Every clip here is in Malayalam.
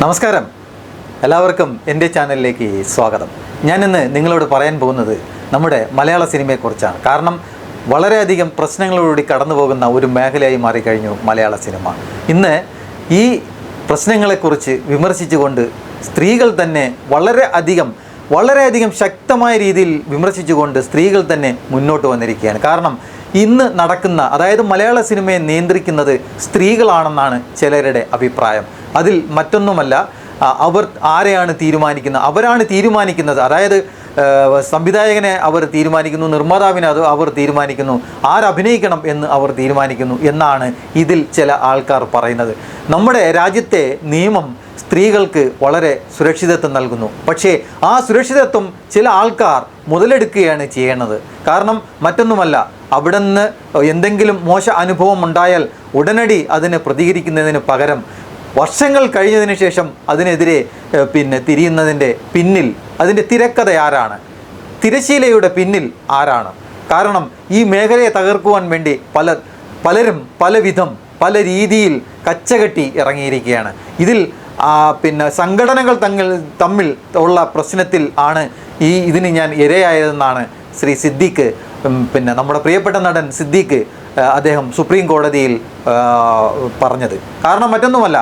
നമസ്കാരം. എല്ലാവർക്കും എന്റെ ചാനലിലേക്ക് സ്വാഗതം. ഞാനിന്ന് നിങ്ങളോട് പറയാൻ പോകുന്നത് നമ്മുടെ മലയാള സിനിമയെക്കുറിച്ചാണ്. കാരണം വളരെയധികം പ്രശ്നങ്ങളോടുകൂടി കടന്നു പോകുന്ന ഒരു മേഖലയായി മാറിക്കഴിഞ്ഞു മലയാള സിനിമ. ഇന്ന് ഈ പ്രശ്നങ്ങളെക്കുറിച്ച് വിമർശിച്ചുകൊണ്ട് സ്ത്രീകൾ തന്നെ വളരെ അധികം വളരെയധികം ശക്തമായ രീതിയിൽ വിമർശിച്ചുകൊണ്ട് സ്ത്രീകൾ തന്നെ മുന്നോട്ട് വന്നിരിക്കുകയാണ്. കാരണം ഇന്ന് നടക്കുന്ന അതായത് മലയാള സിനിമയെ നിയന്ത്രിക്കുന്നത് സ്ത്രീകളാണെന്നാണ് ചിലരുടെ അഭിപ്രായം. അതിൽ മറ്റൊന്നുമല്ല അവർ ആരെയാണ് തീരുമാനിക്കുന്നത് അവരാണ് തീരുമാനിക്കുന്നത്. അതായത് സംവിധായകനെ അവർ തീരുമാനിക്കുന്നു നിർമ്മാതാവിനെ അത് അവർ തീരുമാനിക്കുന്നു. ആരഭിനയിക്കണം എന്ന് അവർ തീരുമാനിക്കുന്നു എന്നാണ് ഇതിൽ ചില ആൾക്കാർ പറയുന്നത്. നമ്മുടെ രാജ്യത്തെ നിയമം സ്ത്രീകൾക്ക് വളരെ സുരക്ഷിതത്വം നൽകുന്നു. പക്ഷേ ആ സുരക്ഷിതത്വം ചില ആൾക്കാർ മുതലെടുക്കുകയാണ് ചെയ്യേണ്ടത്. കാരണം മറ്റൊന്നുമല്ല അവിടെ നിന്ന് എന്തെങ്കിലും മോശ അനുഭവം ഉണ്ടായാൽ ഉടനടി അതിന് പ്രതികരിക്കുന്നതിന് പകരം വർഷങ്ങൾ കഴിഞ്ഞതിന് ശേഷം അതിനെതിരെ പിന്നെ തിരിയുന്നതിന്റെ പിന്നിൽ അതിന്റെ തിരക്കഥ ആരാണ്? തിരശീലയുടെ പിന്നിൽ ആരാണ്? കാരണം ഈ മേഖലയെ തകർക്കുവാൻ വേണ്ടി പല പലരും പലവിധം പല രീതിയിൽ കച്ചകെട്ടി ഇറങ്ങിയിരിക്കുകയാണ്. ഇതിൽ പിന്നെ സംഘടനകൾ തങ്ങൾ തമ്മിൽ ഉള്ള പ്രശ്നത്തിൽ ആണ് ഈ ഇതിന് ഞാൻ ഇരയായതെന്നാണ് ശ്രീ സിദ്ദീഖ് പിന്നെ നമ്മുടെ പ്രിയപ്പെട്ട നടൻ സിദ്ദീഖ് അദ്ദേഹം സുപ്രീം കോടതിയിൽ പറഞ്ഞത്. കാരണം മറ്റൊന്നുമല്ല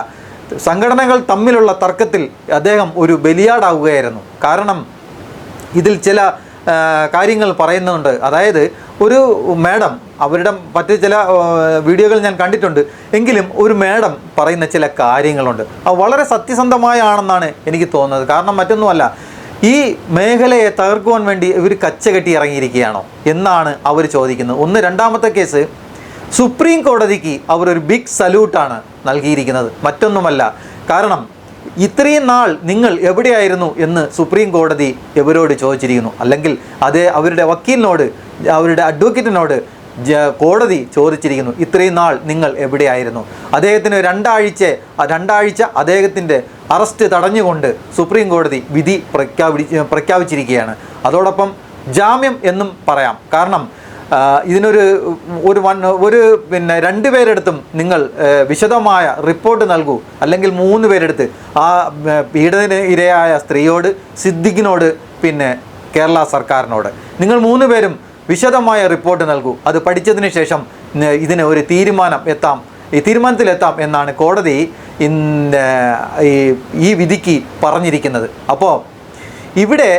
സംഘടനകൾ തമ്മിലുള്ള തർക്കത്തിൽ അദ്ദേഹം ഒരു ബലിയാടാവുകയായിരുന്നു. കാരണം ഇതിൽ ചില കാര്യങ്ങൾ പറയുന്നുണ്ട്. അതായത് ഒരു മാഡം അവരുടെ മറ്റ് ചില വീഡിയോകൾ ഞാൻ കണ്ടിട്ടുണ്ട്. എങ്കിലും ഒരു മാഡം പറയുന്ന ചില കാര്യങ്ങളുണ്ട്. അത് വളരെ സത്യസന്ധമായാണെന്നാണ് എനിക്ക് തോന്നുന്നത്. കാരണം മറ്റൊന്നുമല്ല ഈ മേഖലയെ തകർക്കുവാൻ വേണ്ടി ഇവർ കച്ച കെട്ടി ഇറങ്ങിയിരിക്കുകയാണോ? എന്നാണ് അവർ ചോദിക്കുന്നത്. ഒന്ന് രണ്ടാമത്തെ കേസ് സുപ്രീം കോടതിക്ക് അവർ ഒരു ബിഗ് സല്യൂട്ടാണ് നൽകിയിരിക്കുന്നത്. മറ്റൊന്നുമല്ല കാരണം ഇത്രയും നാൾ നിങ്ങൾ എവിടെയായിരുന്നു എന്ന് സുപ്രീം കോടതി ഇവരോട് ചോദിച്ചിരിക്കുന്നു. അല്ലെങ്കിൽ അതേ അവരുടെ വക്കീലിനോട് അവരുടെ അഡ്വക്കേറ്റിനോട് കോടതി ചോദിച്ചിരിക്കുന്നു ഇത്രയും നാൾ നിങ്ങൾ എവിടെയായിരുന്നു? അദ്ദേഹത്തിന് രണ്ടാഴ്ച രണ്ടാഴ്ച അദ്ദേഹത്തിന്റെ അറസ്റ്റ് തടഞ്ഞുകൊണ്ട് സുപ്രീം കോടതി വിധി പ്രഖ്യാപി പ്രഖ്യാപിച്ചിരിക്കുകയാണ്. അതോടൊപ്പം ജാമ്യം എന്നും പറയാം. കാരണം ഇതിനൊരു ഒരു വൺ ഒരു പിന്നെ രണ്ട് പേരെടുത്തും നിങ്ങൾ വിശദമായ റിപ്പോർട്ട് നൽകൂ. അല്ലെങ്കിൽ മൂന്ന് പേരെടുത്ത്. ആ പീഡന ഇരയായ സ്ത്രീയോട് സിദ്ദിഖിനോട് പിന്നെ കേരള സർക്കാരിനോട്. നിങ്ങൾ മൂന്ന് പേരും വിശദമായ റിപ്പോർട്ട് നൽകൂ. അത് പഠിച്ചതിന് ശേഷം ഇതിന് ഒരു തീരുമാനം എത്താം. ഈ തീരുമാനത്തിലെത്താം എന്നാണ് കോടതി ഇന്ന് ഈ വിധിക്ക് പറഞ്ഞിരിക്കുന്നത്. അപ്പോൾ ഇവിടെ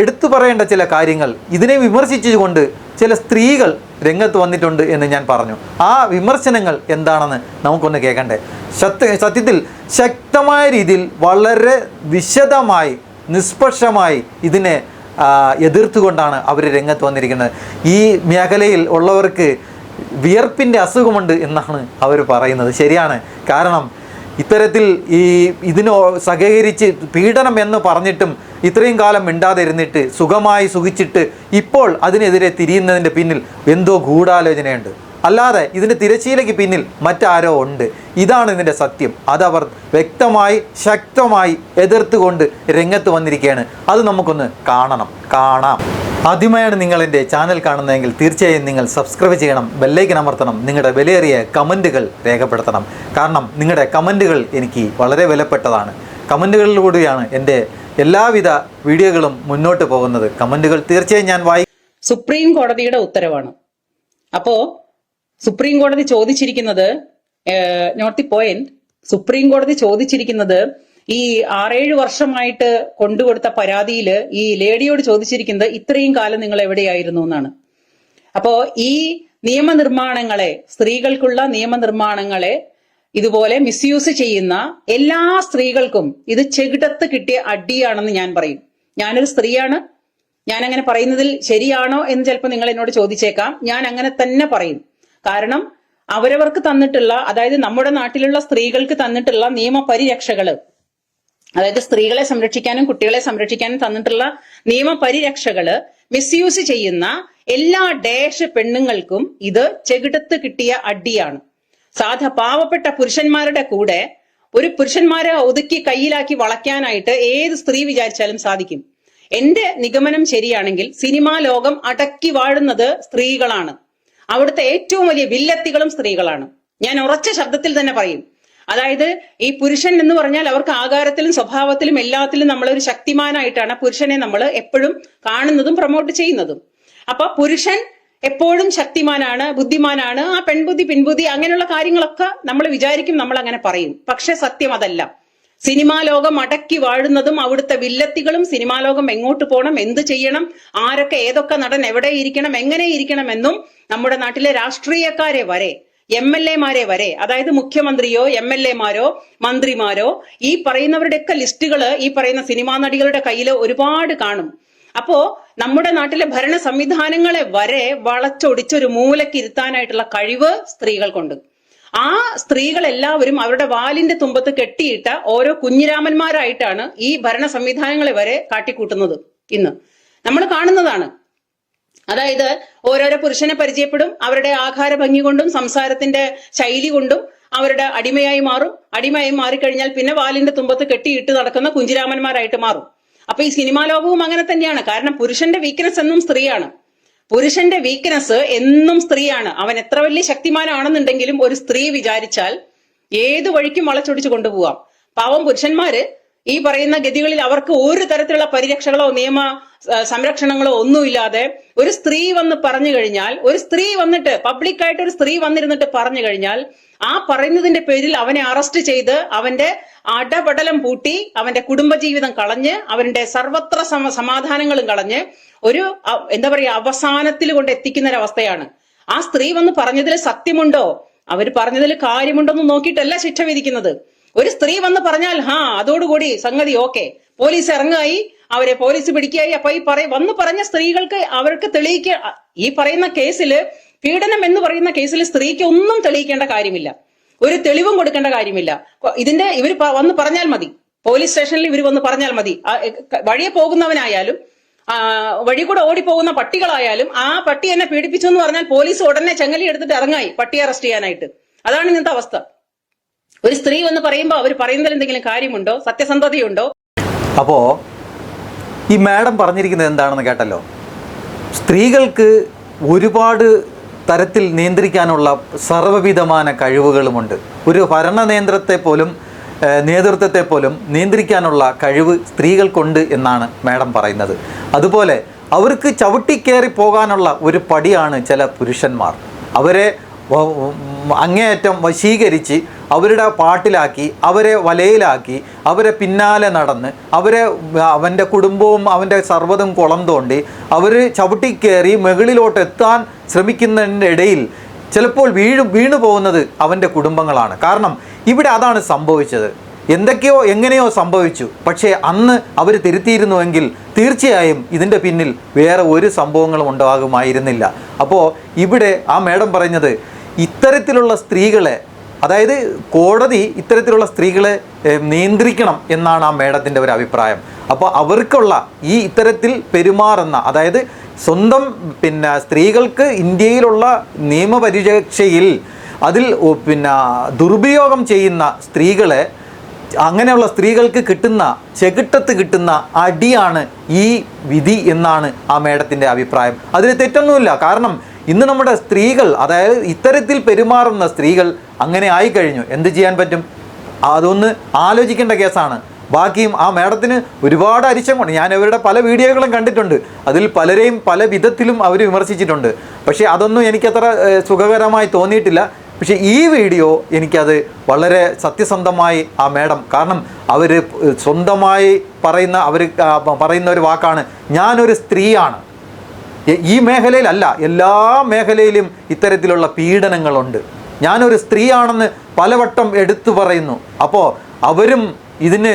എടുത്തു പറയേണ്ട ചില കാര്യങ്ങൾ ഇതിനെ വിമർശിച്ചുകൊണ്ട് ചില സ്ത്രീകൾ രംഗത്ത് വന്നിട്ടുണ്ട് എന്ന് ഞാൻ പറഞ്ഞു. ആ വിമർശനങ്ങൾ എന്താണെന്ന് നമുക്കൊന്ന് കേൾക്കണ്ടേ? സത്യ സത്യത്തിൽ ശക്തമായ രീതിയിൽ വളരെ വിശദമായി നിഷ്പക്ഷമായി ഇതിനെ എതിർത്തുകൊണ്ടാണ് അവർ രംഗത്ത് വന്നിരിക്കുന്നത്. ഈ മേഖലയിൽ ഉള്ളവർക്ക് വിയർപ്പിന്റെ അസുഖമുണ്ട് എന്നാണ് അവർ പറയുന്നത്. ശരിയാണ്. കാരണം ഇത്തരത്തിൽ ഈ ഇതിന് സഹകരിച്ച് പീഡനം എന്ന് പറഞ്ഞിട്ടും ഇത്രയും കാലം മിണ്ടാതിരുന്നിട്ട് സുഖമായി സുഖിച്ചിട്ട് ഇപ്പോൾ അതിനെതിരെ തിരിയുന്നതിന്റെ പിന്നിൽ എന്തോ ഗൂഢാലോചനയുണ്ട്. അല്ലാതെ ഇതിന്റെ തിരശ്ശീലയ്ക്ക് പിന്നിൽ മറ്റാരോ ഉണ്ട്. ഇതാണ് ഇതിന്റെ സത്യം. അതവർ വ്യക്തമായി ശക്തമായി എതിർത്തുകൊണ്ട് രംഗത്ത് വന്നിരിക്കുകയാണ്. അത് നമുക്കൊന്ന് കാണണം. കാണാം. ആദ്യമായാണ് നിങ്ങൾ എന്റെ ചാനൽ കാണുന്നതെങ്കിൽ തീർച്ചയായും നിങ്ങൾ സബ്സ്ക്രൈബ് ചെയ്യണം. ബെല്ലൈക്കൻ അമർത്തണം. നിങ്ങളുടെ വിലയേറിയ കമന്റുകൾ രേഖപ്പെടുത്തണം. കാരണം നിങ്ങളുടെ കമന്റുകൾ എനിക്ക് വളരെ വിലപ്പെട്ടതാണ്. കമന്റുകളിലൂടെയാണ് എന്റെ എല്ലാവിധ വീഡിയോകളും മുന്നോട്ട് പോകുന്നത്. കമന്റുകൾ തീർച്ചയായും ഞാൻ വായി സുപ്രീം കോടതിയുടെ ഉത്തരവാണ്. അപ്പോ സുപ്രീം കോടതി ചോദിച്ചിരിക്കുന്നത് നോട്ട് ദി പോയിന്റ് സുപ്രീം കോടതി ചോദിച്ചിരിക്കുന്നത് ഈ ആറേഴ് വർഷമായിട്ട് കൊണ്ടുകൊടുത്ത പരാതിയിൽ ഈ ലേഡിയോട് ചോദിച്ചിരിക്കുന്നത് ഇത്രയും കാലം നിങ്ങൾ എവിടെയായിരുന്നു എന്നാണ്. അപ്പോ ഈ നിയമനിർമ്മാണങ്ങളെ സ്ത്രീകൾക്കുള്ള നിയമനിർമ്മാണങ്ങളെ ഇതുപോലെ മിസ്യൂസ് ചെയ്യുന്ന എല്ലാ സ്ത്രീകൾക്കും ഇത് ചെകിടത്ത് കിട്ടിയ അടിയാണെന്ന് ഞാൻ പറയും. ഞാനൊരു സ്ത്രീയാണ്. ഞാൻ അങ്ങനെ പറയുന്നതിൽ ശരിയാണോ എന്ന് ചിലപ്പോൾ നിങ്ങൾ എന്നോട് ചോദിച്ചേക്കാം. ഞാൻ അങ്ങനെ തന്നെ പറയും. കാരണം അവരവർക്ക് തന്നിട്ടുള്ള അതായത് നമ്മുടെ നാട്ടിലുള്ള സ്ത്രീകൾക്ക് തന്നിട്ടുള്ള നിയമപരിരക്ഷകൾ അതായത് സ്ത്രീകളെ സംരക്ഷിക്കാനും കുട്ടികളെ സംരക്ഷിക്കാനും തന്നിട്ടുള്ള നിയമപരിരക്ഷകൾ മിസ്യൂസ് ചെയ്യുന്ന എല്ലാ ഡേഷ് പെണ്ണുങ്ങൾക്കും ഇത് ചെകിടത്ത് കിട്ടിയ അടിയാണ്. സാധ പാവപ്പെട്ട പുരുഷന്മാരുടെ കൂടെ ഒരു പുരുഷന്മാരെ ഒതുക്കി കയ്യിലാക്കി വളയ്ക്കാനായിട്ട് ഏത് സ്ത്രീ വിചാരിച്ചാലും സാധിക്കും. എന്റെ നിഗമനം ശരിയാണെങ്കിൽ സിനിമാ ലോകം അടക്കി വാഴുന്നത് സ്ത്രീകളാണ്. അവിടുത്തെ ഏറ്റവും വലിയ വില്ലത്തികളും സ്ത്രീകളാണ്. ഞാൻ ഉറച്ച ശബ്ദത്തിൽ തന്നെ പറയും. അതായത് ഈ പുരുഷൻ എന്ന് പറഞ്ഞാൽ അവർക്ക് ആകാരത്തിലും സ്വഭാവത്തിലും എല്ലാത്തിലും നമ്മളൊരു ശക്തിമാനായിട്ടാണ് പുരുഷനെ നമ്മൾ എപ്പോഴും കാണുന്നതും പ്രൊമോട്ട് ചെയ്യുന്നതും. അപ്പൊ പുരുഷൻ എപ്പോഴും ശക്തിമാനാണ് ബുദ്ധിമാനാണ് ആ പെൺബുദ്ധി പിൻബുദ്ധി അങ്ങനെയുള്ള കാര്യങ്ങളൊക്കെ നമ്മൾ വിചാരിക്കും നമ്മൾ അങ്ങനെ പറയും. പക്ഷെ സത്യം അതല്ല. സിനിമാ ലോകം അടക്കി വാഴുന്നതും അവിടുത്തെ വില്ലത്തികളും സിനിമാ ലോകം എങ്ങോട്ട് പോകണം എന്ത് ചെയ്യണം ആരൊക്കെ ഏതൊക്കെ നടൻ എവിടെ ഇരിക്കണം എങ്ങനെ ഇരിക്കണമെന്നും നമ്മുടെ നാട്ടിലെ രാഷ്ട്രീയക്കാരെ വരെ എം എൽ എമാരെ വരെ അതായത് മുഖ്യമന്ത്രിയോ എം എൽ എമാരോ മന്ത്രിമാരോ ഈ പറയുന്നവരുടെയൊക്കെ ലിസ്റ്റുകൾ ഈ പറയുന്ന സിനിമാ നടികളുടെ കയ്യിൽ ഒരുപാട് കാണും. അപ്പോ നമ്മുടെ നാട്ടിലെ ഭരണ സംവിധാനങ്ങളെ വരെ വളച്ചൊടിച്ചൊരു മൂലക്കിരുത്താനായിട്ടുള്ള കഴിവ് സ്ത്രീകൾക്കുണ്ട്. ആ സ്ത്രീകളെല്ലാവരും അവരുടെ വാലിന്റെ തുമ്പത്ത് കെട്ടിയിട്ട ഓരോ കുഞ്ഞിരാമന്മാരായിട്ടാണ് ഈ ഭരണ സംവിധാനങ്ങളെ വരെ കാട്ടിക്കൂട്ടുന്നത് ഇന്ന്. നമ്മൾ കാണുന്നതാണ്. അതായത് ഓരോരോ പുരുഷനെ പരിചയപ്പെടും അവരുടെ ആഹാര ഭംഗി കൊണ്ടും സംസാരത്തിന്റെ ശൈലി കൊണ്ടും അവരുടെ അടിമയായി മാറും. അടിമയായി മാറിക്കഴിഞ്ഞാൽ പിന്നെ വാലിന്റെ തുമ്പത്ത് കെട്ടിയിട്ട് നടക്കുന്ന കുഞ്ചിരാമന്മാരായിട്ട് മാറും. അപ്പൊ ഈ സിനിമാ ലോകവും അങ്ങനെ തന്നെയാണ്. കാരണം പുരുഷന്റെ വീക്ക്നെസ് എന്നും സ്ത്രീയാണ്. പുരുഷന്റെ വീക്ക്നെസ് എന്നും സ്ത്രീയാണ്. അവൻ എത്ര വലിയ ശക്തിമാനാണെന്നുണ്ടെങ്കിലും ഒരു സ്ത്രീ വിചാരിച്ചാൽ ഏത് വഴിക്കും വളച്ചൊടിച്ചു കൊണ്ടുപോവാം. പാവം പുരുഷന്മാര് ഈ പറയുന്ന ഗതികളിൽ അവർക്ക് ഒരു തരത്തിലുള്ള പരിരക്ഷകളോ നിയമ സംരക്ഷണങ്ങളോ ഒന്നുമില്ലാതെ ഒരു സ്ത്രീ വന്ന് പറഞ്ഞു കഴിഞ്ഞാൽ ഒരു സ്ത്രീ വന്നിട്ട് പബ്ലിക്കായിട്ട് ഒരു സ്ത്രീ വന്നിരുന്നിട്ട് പറഞ്ഞു കഴിഞ്ഞാൽ ആ പറയുന്നതിന്റെ പേരിൽ അവനെ അറസ്റ്റ് ചെയ്ത് അവന്റെ അടപടലം പൂട്ടി അവന്റെ കുടുംബജീവിതം കളഞ്ഞ് അവന്റെ സർവത്ര സമ സമാധാനങ്ങളും കളഞ്ഞ് ഒരു എന്താ പറയാ അവസാനത്തിൽ കൊണ്ട് എത്തിക്കുന്ന ഒരവസ്ഥയാണ് ആ സ്ത്രീ വന്ന് പറഞ്ഞതിൽ സത്യമുണ്ടോ? അവർ പറഞ്ഞതിൽ കാര്യമുണ്ടോ എന്ന് നോക്കിയിട്ടല്ല ശിക്ഷ വിധിക്കുന്നത്. ഒരു സ്ത്രീ വന്ന് പറഞ്ഞാൽ ഹാ അതോടുകൂടി സംഗതി ഓക്കെ. പോലീസ് ഇറങ്ങായി അവരെ പോലീസ് പിടിക്കായി അപ്പൊ ഈ പറയ വന്ന് പറഞ്ഞ സ്ത്രീകൾക്ക് അവർക്ക് തെളിയിക്ക ഈ പറയുന്ന കേസിൽ പീഡനം എന്ന് പറയുന്ന കേസിൽ സ്ത്രീക്ക് ഒന്നും തെളിയിക്കേണ്ട കാര്യമില്ല. ഒരു തെളിവും കൊടുക്കേണ്ട കാര്യമില്ല. ഇതിന്റെ ഇവർ വന്ന് പറഞ്ഞാൽ മതി. പോലീസ് സ്റ്റേഷനിൽ ഇവർ വന്ന് പറഞ്ഞാൽ മതി. വഴിയെ പോകുന്നവനായാലും വഴി കൂടെ ഓടിപ്പോകുന്ന പട്ടികളായാലും ആ പട്ടി എന്നെ പീഡിപ്പിച്ചു എന്ന് പറഞ്ഞാൽ പോലീസ് ഉടനെ ചെങ്ങലി എടുത്തിട്ട് ഇറങ്ങായി പട്ടിയെ അറസ്റ്റ് ചെയ്യാനായിട്ട്. അതാണ് ഇന്നത്തെ അവസ്ഥ. ഒരു സ്ത്രീ വന്ന് പറയുമ്പോൾ അവർ പറയുന്നതിൽ എന്തെങ്കിലും കാര്യമുണ്ടോ? സത്യസന്ധതയുണ്ടോ? അപ്പോ ഈ മാഡം പറഞ്ഞിരിക്കുന്നത് എന്താണെന്ന് കേട്ടല്ലോ? സ്ത്രീകൾക്ക് ഒരുപാട് തരത്തിൽ നിയന്ത്രിക്കാനുള്ള സർവവിധமான കഴിവുകളുമുണ്ട്. ഒരു ഭരണനേന്ദ്രത്തെ പോലും നേതൃത്വത്തെ പോലും നിയന്ത്രിക്കാനുള്ള കഴിവ് സ്ത്രീകൾക്കുണ്ട് എന്നാണ് മാഡം പറയുന്നത്. അതുപോലെ അവർക്ക് ചവിട്ടിക്കേറി പോകാനുള്ള ഒരു പടിയാണ് ചില പുരുഷന്മാർ. അവരെ അങ്ങേയറ്റം വശീകരിച്ച് അവരുടെ പാട്ടിലാക്കി അവരെ വലയിലാക്കി അവരെ പിന്നാലെ നടന്ന് അവരെ അവന്റെ കുടുംബവും അവന്റെ സർവതും കുളം തോണ്ടി അവർ ചവിട്ടിക്കയറി മുകളിലോട്ട് എത്താൻ ശ്രമിക്കുന്നതിന്റെ ഇടയിൽ ചിലപ്പോൾ വീഴു വീണു പോകുന്നത് അവന്റെ കുടുംബങ്ങളാണ്. കാരണം ഇവിടെ അതാണ് സംഭവിച്ചത്. എന്തൊക്കെയോ എങ്ങനെയോ സംഭവിച്ചു. പക്ഷേ അന്ന് അവർ തിരുത്തിയിരുന്നുവെങ്കിൽ തീർച്ചയായും ഇതിന്റെ പിന്നിൽ വേറെ ഒരു സംഭവങ്ങളും ഉണ്ടാകുമായിരുന്നില്ല. അപ്പോൾ ഇവിടെ ആ മേഡം പറഞ്ഞത് ഇത്തരത്തിലുള്ള സ്ത്രീകളെ അതായത് കോടതി ഇത്തരത്തിലുള്ള സ്ത്രീകളെ നിയന്ത്രിക്കണം എന്നാണ് ആ മേഡത്തിന്റെ ഒരു അഭിപ്രായം. അപ്പോൾ അവർക്കുള്ള ഈ ഇത്തരത്തിൽ പെരുമാറുന്ന അതായത് സ്വന്തം പിന്നെ സ്ത്രീകൾക്ക് ഇന്ത്യയിലുള്ള നിയമപരിരക്ഷയിൽ അതിൽ പിന്നെ ദുരുപയോഗം ചെയ്യുന്ന സ്ത്രീകളെ അങ്ങനെയുള്ള സ്ത്രീകൾക്ക് കിട്ടുന്ന ചെകിട്ടത്ത് കിട്ടുന്ന അടിയാണ് ഈ വിധി എന്നാണ് ആ മേഡത്തിന്റെ അഭിപ്രായം. അതിൽ തെറ്റൊന്നുമില്ല. കാരണം ഇന്ന് നമ്മുടെ സ്ത്രീകൾ അതായത് ഇത്തരത്തിൽ പെരുമാറുന്ന സ്ത്രീകൾ അങ്ങനെ ആയിക്കഴിഞ്ഞു. എന്ത് ചെയ്യാൻ പറ്റും? അതൊന്ന് ആലോചിക്കേണ്ട കേസാണ്. ബാക്കിയും ആ മേഡത്തിന് ഒരുപാട് അരിശം കൊണ്ട് ഞാൻ അവരുടെ പല വീഡിയോകളും കണ്ടിട്ടുണ്ട്. അതിൽ പലരെയും പല വിധത്തിലും അവർ വിമർശിച്ചിട്ടുണ്ട്. പക്ഷേ അതൊന്നും എനിക്കത്ര സുഖകരമായി തോന്നിയിട്ടില്ല. പക്ഷേ ഈ വീഡിയോ എനിക്കത് വളരെ സത്യസന്ധമായി ആ മേഡം കാരണം അവർ സ്വന്തമായി പറയുന്ന അവർ പറയുന്ന ഒരു വാക്കാണ് ഞാനൊരു സ്ത്രീയാണ്. ഈ മേഖലയിലല്ല എല്ലാ മേഖലയിലും ഇത്തരത്തിലുള്ള പീഡനങ്ങളുണ്ട്. ഞാനൊരു സ്ത്രീയാണെന്ന് പലവട്ടം എടുത്തു പറയുന്നു. അപ്പോൾ അവരും ഇതിന്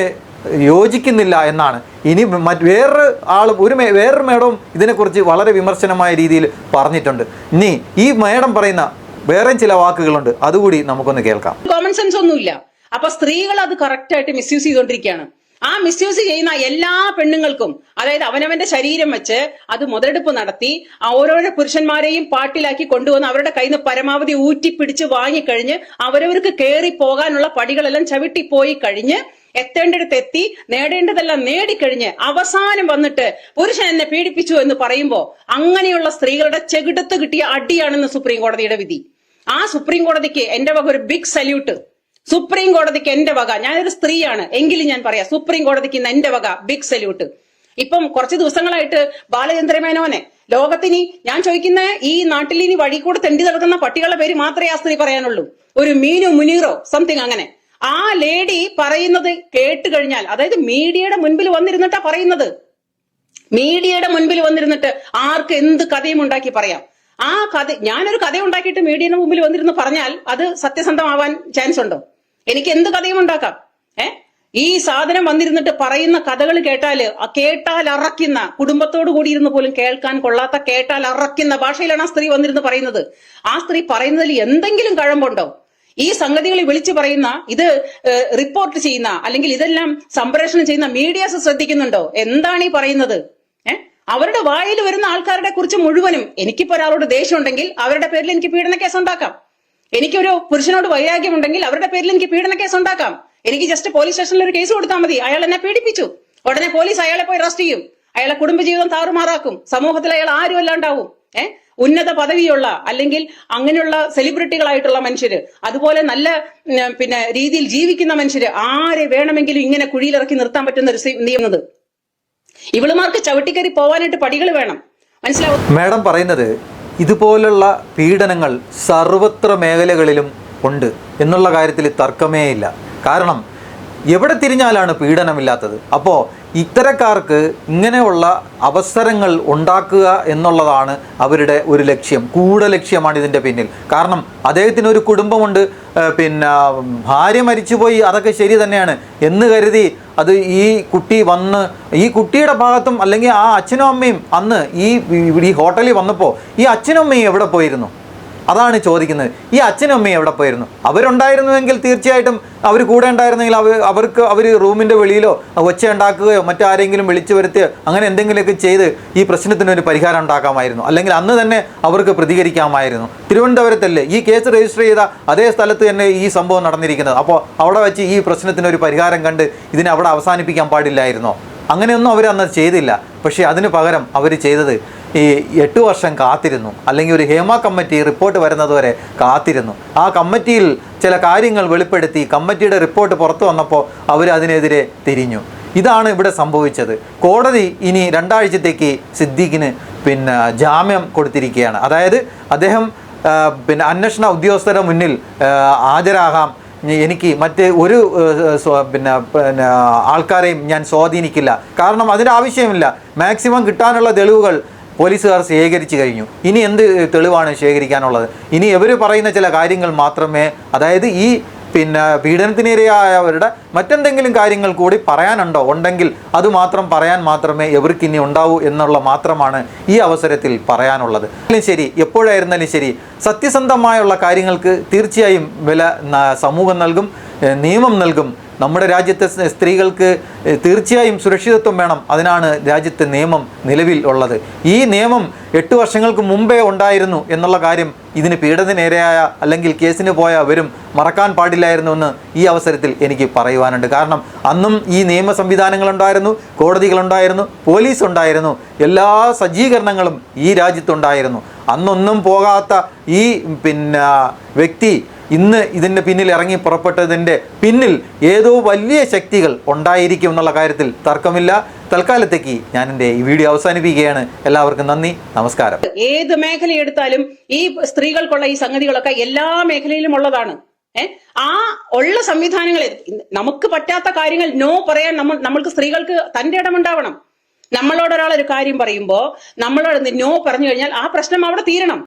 യോജിക്കുന്നില്ല എന്നാണ്. ഇനി മറ്റ് വേറൊരു ആളും ഒരു വേറൊരു മേഡവും ഇതിനെക്കുറിച്ച് വളരെ വിമർശനമായ രീതിയിൽ പറഞ്ഞിട്ടുണ്ട്. ഇനി ഈ മേഡം പറയുന്ന വേറെ ചില വാക്കുകളുണ്ട്. അതുകൂടി നമുക്കൊന്ന് കേൾക്കാം. കോമൺ സെൻസ് ഒന്നുമില്ല. അപ്പൊ സ്ത്രീകൾ അത് കറക്റ്റ് ആയിട്ട് മിസ്യൂസ് ചെയ്തുകൊണ്ടിരിക്കുകയാണ്. ആ മിസ്യൂസ് ചെയ്യുന്ന എല്ലാ പെണ്ണുങ്ങൾക്കും അതായത് അവനവന്റെ ശരീരം വെച്ച് അത് മുതലെടുപ്പ് നടത്തി ഓരോരോ പുരുഷന്മാരെയും പാട്ടിലാക്കി കൊണ്ടുവന്ന് അവരുടെ കയ്യിൽ നിന്ന് പരമാവധി ഊറ്റി ഊറ്റിപ്പിടിച്ച് വാങ്ങിക്കഴിഞ്ഞ് അവരവർക്ക് കയറി പോകാനുള്ള പടികളെല്ലാം ചവിട്ടി പോയി കഴിഞ്ഞ് എത്തേണ്ടിടത്ത് എത്തി നേടേണ്ടതെല്ലാം നേടിക്കഴിഞ്ഞ് അവസാനം വന്നിട്ട് പുരുഷൻ എന്നെ പീഡിപ്പിച്ചു എന്ന് പറയുമ്പോൾ അങ്ങനെയുള്ള സ്ത്രീകളുടെ ചെകിടത്ത് കിട്ടിയ അടിയാണെന്ന് സുപ്രീം കോടതിയുടെ വിധി. ആ സുപ്രീം കോടതിക്ക് എന്റെ വക ഒരു ബിഗ് സല്യൂട്ട് സുപ്രീം കോടതിക്ക് എന്റെ വക. ഞാനൊരു സ്ത്രീയാണ്. എങ്കിലും ഞാൻ പറയാം സുപ്രീം കോടതിക്ക് ഇന്ന് എന്റെ വക ബിഗ് സല്യൂട്ട് ഇപ്പം കുറച്ച് ദിവസങ്ങളായിട്ട് ബാലചന്ദ്രമേനോനെ ലോകത്തിനി ഞാൻ ചോദിക്കുന്ന ഈ നാട്ടിൽ ഇനി വഴി കൂടെ തെണ്ടി നടക്കുന്ന പട്ടികളുടെ പേര് മാത്രമേ ആ സ്ത്രീ പറയാനുള്ളൂ. ഒരു മീനു മുനീറോ സംതിങ് അങ്ങനെ. ആ ലേഡി പറയുന്നത് കേട്ട് കഴിഞ്ഞാൽ അതായത് മീഡിയയുടെ മുൻപിൽ വന്നിരുന്നിട്ടാ പറയുന്നത്. മീഡിയയുടെ മുൻപിൽ വന്നിരുന്നിട്ട് ആർക്ക് എന്ത് കഥയും ഉണ്ടാക്കി പറയാം. ആ കഥ ഞാനൊരു കഥ ഉണ്ടാക്കിയിട്ട് മീഡിയയുടെ മുമ്പിൽ വന്നിരുന്ന് പറഞ്ഞാൽ അത് സത്യസന്ധമാവാൻ ചാൻസ് ഉണ്ടോ? എനിക്ക് എന്ത് കഥയും ഉണ്ടാക്കാം ഏ? ഈ സാധനം വന്നിരുന്നിട്ട് പറയുന്ന കഥകൾ കേട്ടാൽ കേട്ടാൽ അറക്കുന്ന കുടുംബത്തോട് കൂടി ഇരുന്ന് പോലും കേൾക്കാൻ കൊള്ളാത്ത കേട്ടാൽ അറക്കുന്ന ഭാഷയിലാണ് ആ സ്ത്രീ വന്നിരുന്ന് പറയുന്നത്. ആ സ്ത്രീ പറയുന്നതിൽ എന്തെങ്കിലും കഴമ്പുണ്ടോ? ഈ സംഗതികളെ വിളിച്ചു പറയുന്ന ഇത് റിപ്പോർട്ട് ചെയ്യുന്ന അല്ലെങ്കിൽ ഇതെല്ലാം സംപ്രേഷണം ചെയ്യുന്ന മീഡിയാസ് ശ്രദ്ധിക്കുന്നുണ്ടോ? എന്താണ് ഈ പറയുന്നത്? അവരുടെ വായിൽ വരുന്ന ആൾക്കാരുടെ കുറിച്ച് മുഴുവനും എനിക്കിപ്പോ ഒരാളോട് ദേഷ്യം ഉണ്ടെങ്കിൽ അവരുടെ പേരിൽ എനിക്ക് പീഡന കേസ് ഉണ്ടാക്കാം. എനിക്കൊരു പുരുഷനോട് വൈരാഗ്യമുണ്ടെങ്കിൽ അവരുടെ പേരിൽ എനിക്ക് പീഡന കേസ് ഉണ്ടാക്കാം. എനിക്ക് ജസ്റ്റ് പോലീസ് സ്റ്റേഷനിൽ ഒരു കേസ് കൊടുത്താൽ മതി. അയാൾ എന്നെ പീഡിപ്പിച്ചു. ഉടനെ പോലീസ് അയാളെ പോയി അറസ്റ്റ് ചെയ്യും. അയാളെ കുടുംബജീവിതം താറുമാറാക്കും. സമൂഹത്തിൽ അയാൾ ആരും അല്ലാണ്ടാവും ഏഹ് ഉന്നത പദവിയുള്ള അല്ലെങ്കിൽ അങ്ങനെയുള്ള സെലിബ്രിറ്റികളായിട്ടുള്ള മനുഷ്യര് അതുപോലെ നല്ല പിന്നെ രീതിയിൽ ജീവിക്കുന്ന മനുഷ്യര് ആരെ വേണമെങ്കിലും ഇങ്ങനെ കുഴിയിലിറക്കി നിർത്താൻ പറ്റുന്ന ഒരു നിയമത് ഇവളുമാർക്ക് ചവിട്ടിക്കറി പോവാനായിട്ട് പടികൾ വേണം. മനസ്സിലാവും? മാഡം പറയുന്നത് ഇതുപോലുള്ള പീഡനങ്ങൾ സർവത്ര മേഖലകളിലും ഉണ്ട് എന്നുള്ള കാര്യത്തിൽ തർക്കമേ ഇല്ല. കാരണം എവിടെ തിരിഞ്ഞാലാണ് പീഡനമില്ലാത്തത്? അപ്പോൾ ഇത്തരക്കാർക്ക് ഇങ്ങനെയുള്ള അവസരങ്ങൾ ഉണ്ടാക്കുക എന്നുള്ളതാണ് അവരുടെ ഒരു ലക്ഷ്യം. കൂടെ ലക്ഷ്യമാണ് ഇതിന്റെ പിന്നിൽ. കാരണം അദ്ദേഹത്തിന് ഒരു കുടുംബമുണ്ട്. പിന്നെ ഭാര്യ മരിച്ചുപോയി അതൊക്കെ ശരി തന്നെയാണ്. എന്ന് കരുതി അത് ഈ കുട്ടി വന്ന് ഈ കുട്ടിയുടെ ഭാഗത്തും അല്ലെങ്കിൽ ആ അച്ഛനും അമ്മയും അന്ന് ഈ ഈ ഹോട്ടലിൽ വന്നപ്പോൾ ഈ അച്ഛനും അമ്മയും എവിടെ പോയിരുന്നു? അതാണ് ചോദിക്കുന്നത്. ഈ അച്ഛനും അമ്മയും എവിടെ പോയിരുന്നു? അവരുണ്ടായിരുന്നുവെങ്കിൽ തീർച്ചയായിട്ടും അവർ കൂടെ ഉണ്ടായിരുന്നെങ്കിൽ അവർ അവർക്ക് അവർ റൂമിന്റെ വെളിയിലോ ഒച്ച ഉണ്ടാക്കുകയോ മറ്റാരെങ്കിലും വിളിച്ചു വരുത്തുകയോ അങ്ങനെ എന്തെങ്കിലുമൊക്കെ ചെയ്ത് ഈ പ്രശ്നത്തിന് ഒരു പരിഹാരം ഉണ്ടാക്കാമായിരുന്നു. അല്ലെങ്കിൽ അന്ന് തന്നെ അവർക്ക് പ്രതികരിക്കാമായിരുന്നു. തിരുവനന്തപുരത്തല്ലേ ഈ കേസ് രജിസ്റ്റർ ചെയ്ത അതേ സ്ഥലത്ത് തന്നെ ഈ സംഭവം നടന്നിരിക്കുന്നത്. അപ്പോൾ അവിടെ വെച്ച് ഈ പ്രശ്നത്തിന് ഒരു പരിഹാരം കണ്ട് ഇതിനെ അവിടെ അവസാനിപ്പിക്കാൻ പാടില്ലായിരുന്നോ? അങ്ങനെയൊന്നും അവർ അന്ന് ചെയ്തില്ല. പക്ഷേ അതിന് പകരം അവർ ചെയ്തത് ഈ എട്ട് വർഷം കാത്തിരുന്നു. അല്ലെങ്കിൽ ഒരു ഹേമ കമ്മിറ്റി റിപ്പോർട്ട് വരുന്നതുവരെ കാത്തിരുന്നു. ആ കമ്മിറ്റിയിൽ ചില കാര്യങ്ങൾ വെളിപ്പെടുത്തി കമ്മിറ്റിയുടെ റിപ്പോർട്ട് പുറത്തു വന്നപ്പോൾ അവർ അതിനെതിരെ തിരിഞ്ഞു. ഇതാണ് ഇവിടെ സംഭവിച്ചത്. കോടതി ഇനി രണ്ടാഴ്ചത്തേക്ക് സിദ്ദീഖിന് പിന്നെ ജാമ്യം കൊടുത്തിരിക്കുകയാണ്. അതായത് അദ്ദേഹം പിന്നെ അന്വേഷണ ഉദ്യോഗസ്ഥരുടെ മുന്നിൽ ഹാജരാകാം. എനിക്ക് മറ്റ് ഒരു പിന്നെ പിന്നെ ആൾക്കാരെയും ഞാൻ സ്വാധീനിക്കില്ല. കാരണം അതിന്റെ ആവശ്യമില്ല. മാക്സിമം കിട്ടാനുള്ള തെളിവുകൾ പോലീസുകാർ ശേഖരിച്ചു കഴിഞ്ഞു. ഇനി എന്ത് തെളിവാണ് ശേഖരിക്കാനുള്ളത്? ഇനി ഇവർ പറയുന്ന ചില കാര്യങ്ങൾ മാത്രമേ അതായത് ഈ പിന്നെ പീഡനത്തിനിരയായവരുടെ മറ്റെന്തെങ്കിലും കാര്യങ്ങൾ കൂടി പറയാനുണ്ടോ? ഉണ്ടെങ്കിൽ അത് മാത്രം പറയാൻ മാത്രമേ എവർക്ക് ഇനി ഉണ്ടാവൂ എന്നുള്ള മാത്രമാണ് ഈ അവസരത്തിൽ പറയാനുള്ളത്. ശരി എപ്പോഴായിരുന്നാലും ശരി സത്യസന്ധമായുള്ള കാര്യങ്ങൾക്ക് തീർച്ചയായും വില സമൂഹം നൽകും നിയമം നൽകും. നമ്മുടെ രാജ്യത്തെ സ്ത്രീകൾക്ക് തീർച്ചയായും സുരക്ഷിതത്വം വേണം. അതിനാണ് രാജ്യത്തെ നിയമം നിലവിൽ ഉള്ളത്. ഈ നിയമം എട്ട് വർഷങ്ങൾക്ക് മുമ്പേ ഉണ്ടായിരുന്നു എന്നുള്ള കാര്യം ഇതിന് പീഡനത്തിനിരയായ അല്ലെങ്കിൽ കേസിന് പോയ അവരും മറക്കാൻ പാടില്ലായിരുന്നു എന്ന് ഈ അവസരത്തിൽ എനിക്ക് പറയുവാനുണ്ട്. കാരണം അന്നും ഈ നിയമ സംവിധാനങ്ങളുണ്ടായിരുന്നു കോടതികളുണ്ടായിരുന്നു പോലീസ് ഉണ്ടായിരുന്നു എല്ലാ സജ്ജീകരണങ്ങളും ഈ രാജ്യത്തുണ്ടായിരുന്നു. അന്നൊന്നും പോകാത്ത ഈ പിന്നെ വ്യക്തി ഇന്ന് ഇതിന്റെ പിന്നിൽ ഇറങ്ങി പുറപ്പെട്ടതിന്റെ പിന്നിൽ ഏതോ വലിയ ശക്തികൾ ഉണ്ടായിരിക്കും എന്നുള്ള കാര്യത്തിൽ തർക്കമില്ല. തൽക്കാലത്തേക്ക് ഞാൻ എന്റെ ഈ വീഡിയോ അവസാനിപ്പിക്കുകയാണ്. എല്ലാവർക്കും നന്ദി. നമസ്കാരം. ഏത് മേഖല എടുത്താലും ഈ സ്ത്രീകൾക്കുള്ള ഈ സംഗതികളൊക്കെ എല്ലാ മേഖലയിലും ഉള്ളതാണ്. ആ ഉള്ള സംവിധാനങ്ങളെ നമുക്ക് പറ്റാത്ത കാര്യങ്ങൾ നോ പറയാൻ നമ്മൾ നമ്മൾക്ക് സ്ത്രീകൾക്ക് തന്റെ ഇടമുണ്ടാവണം നമ്മളോട് ഒരാൾ ഒരു കാര്യം പറയുമ്പോൾ നമ്മളോട് നോ പറഞ്ഞു കഴിഞ്ഞാൽ ആ പ്രശ്നം അവിടെ തീരണം.